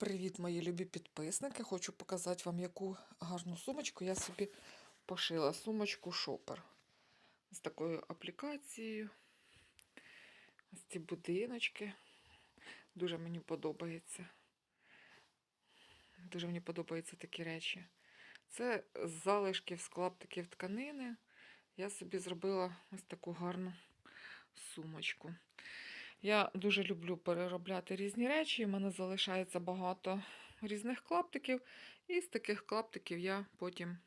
Привіт, мої любі підписники. Хочу показати вам, яку гарну сумочку я собі пошила. Сумочку шопер. З такою аплікацією. Ось ці будиночки. Дуже мені подобається. Дуже мені подобаються такі речі. Це з залишків з клаптиків тканини. Я собі зробила ось таку гарну сумочку. Я дуже люблю переробляти різні речі. У мене залишається багато різних клаптиків. І з таких клаптиків я потім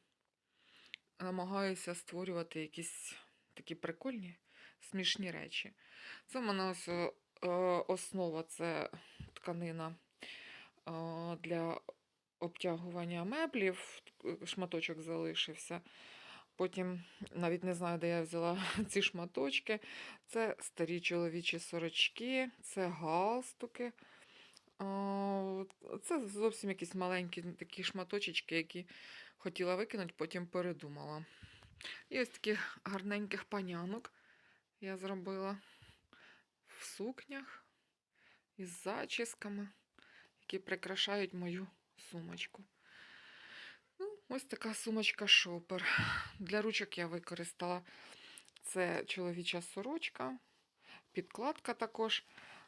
намагаюся створювати якісь такі прикольні, смішні речі. Це в мене ось е, основа це тканина е, для обтягування меблів. Шматочок залишився. Потім навіть не знаю, де я взяла ці шматочки. Це старі чоловічі сорочки, це галстуки. Це зовсім якісь маленькі такі шматочки, які хотіла викинути, потім передумала. І ось таких гарненьких панянок я зробила в сукнях із зачісками, які прикрашають мою сумочку. Ну, ось така сумочка шопер. Для ручок я використала це чоловіча сорочка, підкладка також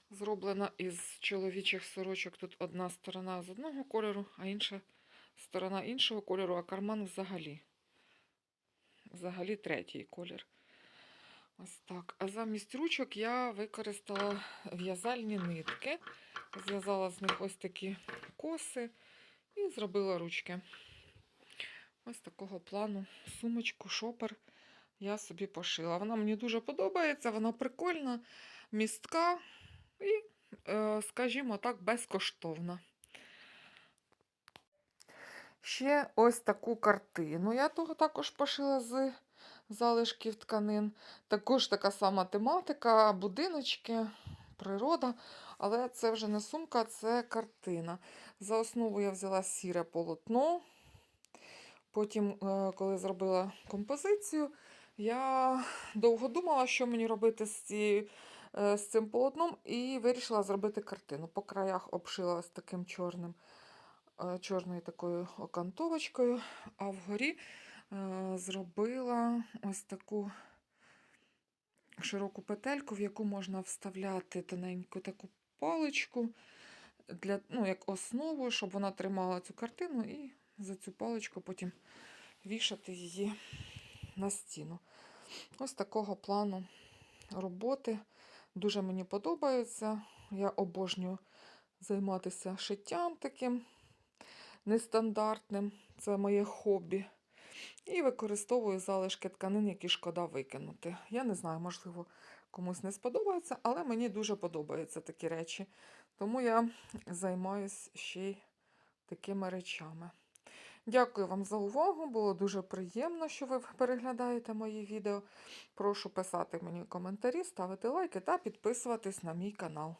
зроблена із чоловічих сорочок. Тут одна сторона з одного кольору, а інша сторона іншого кольору, а карман взагалі. Взагалі третій колір. Ось так. А замість ручок я використала в'язальні нитки. Зв'язала з них ось такі коси і зробила ручки. Ось такого плану сумочку, шопер я собі пошила. Вона мені дуже подобається, вона прикольна, містка і, е, скажімо так, безкоштовна. Ще ось таку картину. Я того також пошила з залишків тканин. Також така сама тематика, будиночки, природа. Але це вже не сумка, це картина. За основу я взяла сіре полотно. Потім, е, коли зробила композицію, я довго думала, що мені робити з, цією, е, з цим полотном, і вирішила зробити картину. По краях обшила ось таким чорним, е, чорною такою окантовочкою, а вгорі зробила ось таку широку петельку, в яку можна вставляти тоненьку таку паличку для, ну, як основу, щоб вона тримала цю картину, і за цю паличку потім вішати її на стіну. Ось такого плану роботи. Дуже мені подобається. Я обожнюю займатися шиттям таким нестандартним. Це моє хобі. І використовую залишки тканин, які шкода викинути. Я не знаю, можливо, комусь не сподобається, але мені дуже подобаються такі речі. Тому я займаюся ще й такими речами. Дякую вам за увагу. Було дуже приємно, що ви переглядаєте мої відео. Прошу писати мені коментарі, ставити лайки та підписуватись на мій канал.